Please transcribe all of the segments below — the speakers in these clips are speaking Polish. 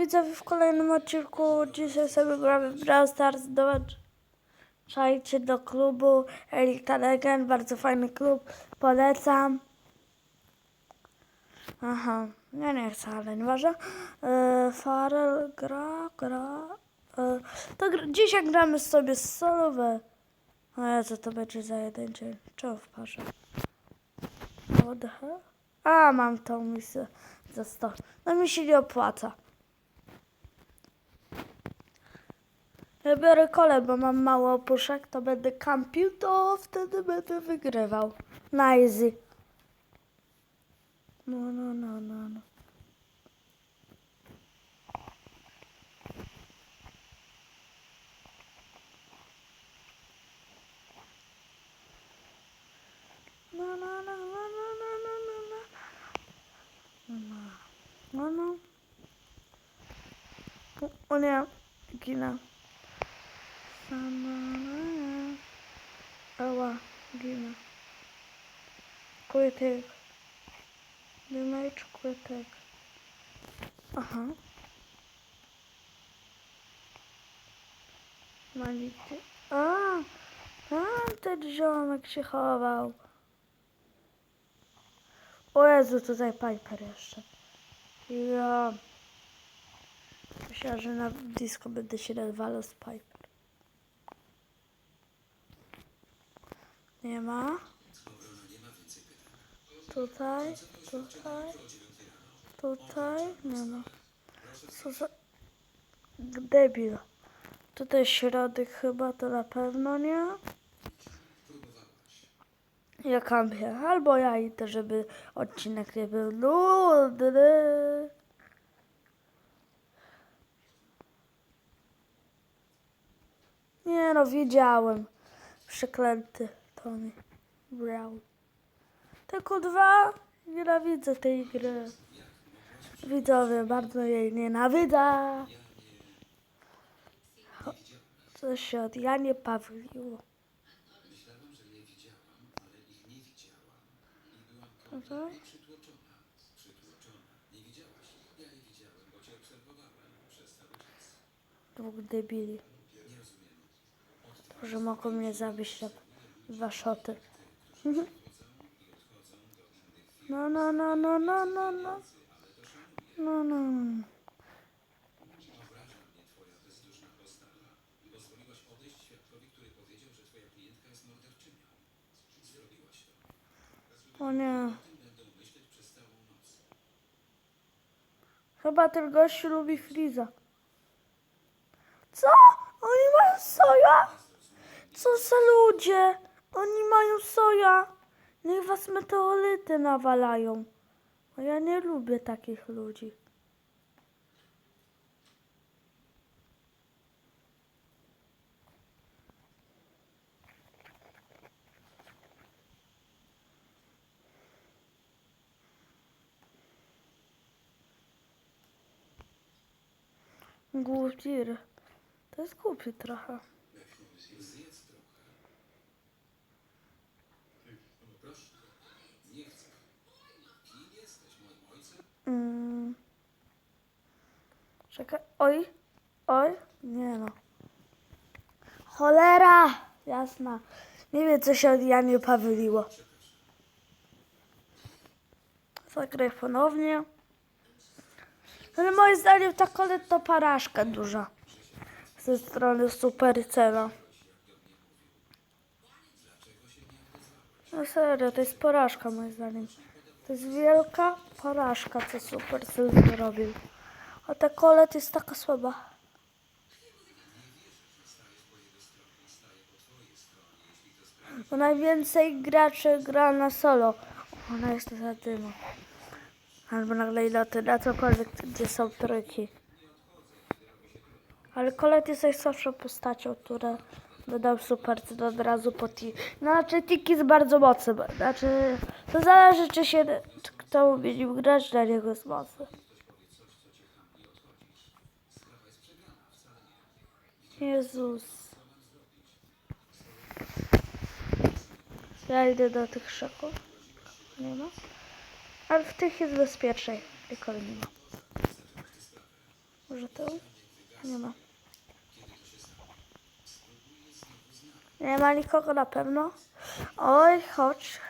widzowie w kolejnym odcinku. Dzisiaj sobie gramy w Brawl Stars. Dołączajcie do klubu Elita Legend. Bardzo fajny klub. Polecam. Aha, ja nie chcę, ale nieważne. E, Farel gra, gra. E, to gr dzisiaj gramy sobie solowe. A ja co to będzie za jeden dzień? Czemu w parze? A, mam tą misję za 100. No mi się nie opłaca. Ja biorę kole, bo mam mało opuszek, to będę kampił, to wtedy będę wygrywał. Na easy. No, no, no, no, no. No, no, no, no, no, no, no, no, no. No, no. O, o nie, ginę. Sama, ała, ginę. Kłytek. Damage, kłytek. Aha. Mality. A, tam ten ziomek się chował. O Jezu, tutaj Piper jeszcze. Ja. Myślałam, że na disco będę się rozwalał z Piper. Nie ma. Tutaj, tutaj, tutaj, nie ma. Za... Debil. Tutaj środek chyba, to na pewno nie. Ja kampię. Albo ja idę, żeby odcinek nie był nudny. Nie no, wiedziałem. Przeklęty Tony Brown. Tylko dwa. Nienawidzę tej gry. Widzowie, bardzo jej nienawidzę. Coś się od Janie Pawliło. Tutaj? Dwóch debili. Że mogą mnie zabić dwa szoty. No, no, no, no, no, no, no. No, no, no. O nie. Chyba ten gościu lubi Friza. Co? Oni mają soja? Co za ludzie? Oni mają soja. Niech was meteoryty nawalają. A ja nie lubię takich ludzi. Głupi. To jest głupi trochę. Czekaj, oj, oj, nie no. Cholera, jasna. Nie wiem, co się od Janie Pawliło. Zagraj ponownie. Ale moim zdaniem ta kolet to paraszka duża. Ze strony Supercella. No serio, to jest porażka moim zdaniem. To jest wielka porażka, co Supercell zrobił. A ta kolet jest taka słaba. Bo najwięcej graczy gra na solo. Ona jest za dymu. Albo na lejloty, na cokolwiek, gdzie są trójki. Ale kolet jest najsłabszą postacią, która dodał Supercell od razu po ti. Znaczy, Tiki jest bardzo mocny. Znaczy, to zależy, czy się kto umie grać, dla niego jest mocny. Jezus. Ja idę do tych szoków. Nie ma. Ale w tych jest bezpieczniej. Kolei nie ma. Może to? Nie ma. Nie ma nikogo na pewno. Oj, chodź.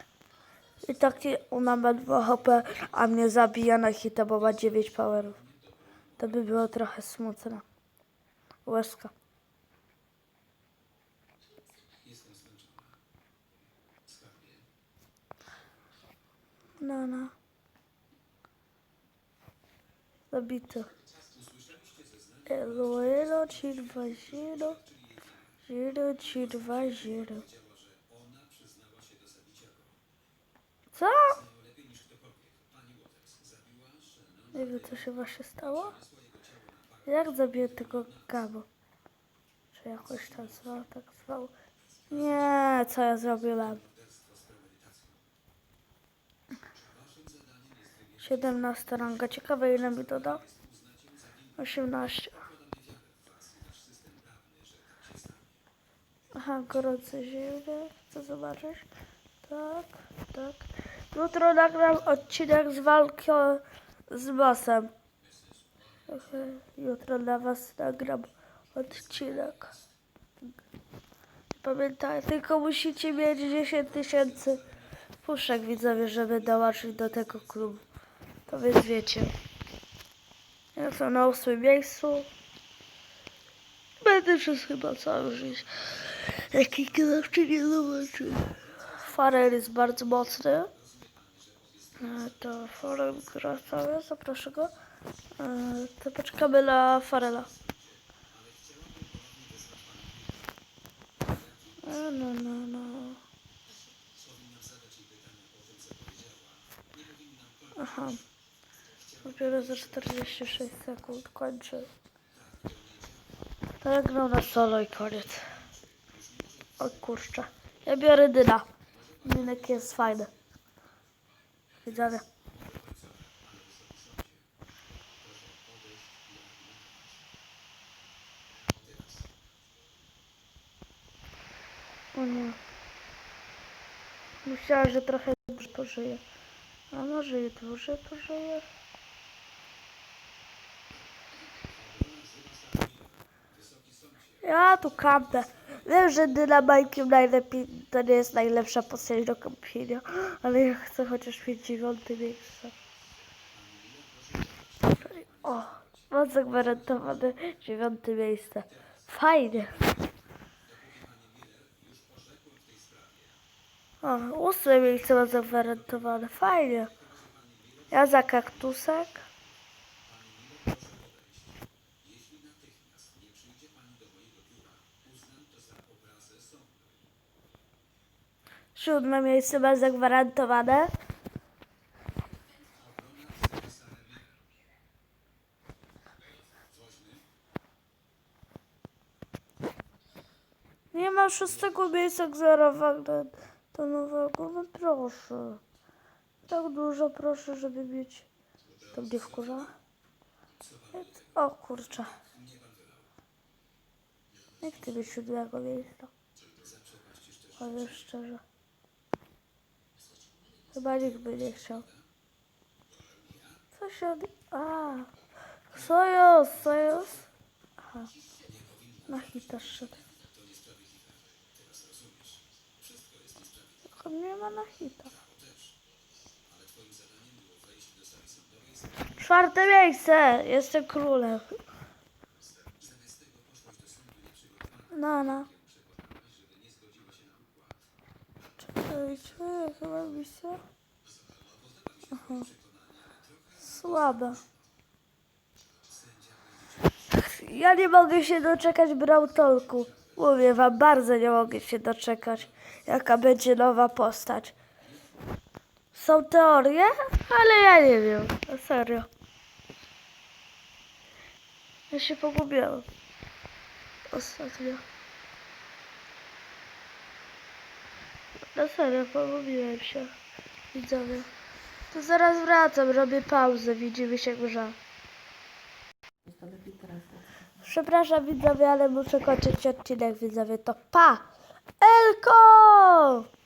I taki ona ma 2 HP, a mnie zabija na hita, bo ma 9 powerów. To by było trochę smutne. Łezka. No, no. Zabity. Elo, elo, zero. Zero, ci dwa zero. Co? Nie wiem, co się właśnie stało. Jak zabiję tego Gabo? Czy jakoś tam zwał, tak zwał? Nie, co ja zrobiłem? 17 ranga. Ciekawe ile mi to da? 18. Aha, gorące zimne. Chcę zobaczyć. Tak, tak. Jutro nagram odcinek z walki z bossem. Jutro dla was nagram odcinek. Pamiętaj, tylko musicie mieć 10 tysięcy puszek widzowie, żeby dołączyć do tego klubu. To więc wiecie. Ja to na ósmym miejscu. Będę przez chyba całe życie. Jaki jeszcze nie zobaczy. Farel jest bardzo mocny. E, To Farel gra cały, zaproszę go. E, To poczekamy na Farela. E, No, no, no. Aha. Dopiero za 46 sekund kończy. Tak grał na solo i koniec. O kurczę. Ja biorę dyna. Dynek jest fajny. Widzowie. O nie. Myślałam, że trochę dłużej pożyje. A może i dłużej pożyje? Ja tu kampę. Wiem, że dynamajkiem najlepiej, to nie jest najlepsza postać do kampienia, ale ja chcę chociaż mieć dziewiąte miejsce. O, mam zagwarantowane dziewiąte miejsce. Fajnie. O, ósme miejsce mam zagwarantowane. Fajnie. Ja za kaktusek. Siódme miejsce mam zagwarantowane. Nie ma szóstego miejsca nowego. No proszę. Tak dużo proszę, żeby mieć. To mnie wkurza. O kurczę. Chcę mieć siódmego miejsca. Powiem szczerze. Chyba nikt by nie chciał. Co się. A, Sojos, Sojos. Aha. Na hita szedł. Nie ma na hita. Czwarte miejsce! Jestem królem. No, no. Czekajcie, chyba się... Aha. Słabe. Ja nie mogę się doczekać Brautolku. Mówię wam, bardzo nie mogę się doczekać, jaka będzie nowa postać. Są teorie, ale ja nie wiem. Na serio. Ja się pogubiłam. Ostatnio. Na serio, pogubiłem się. Widzowie. To zaraz wracam, robię pauzę, widzimy się grze. Przepraszam widzowie, ale muszę kończyć odcinek widzowie. To pa! Elko!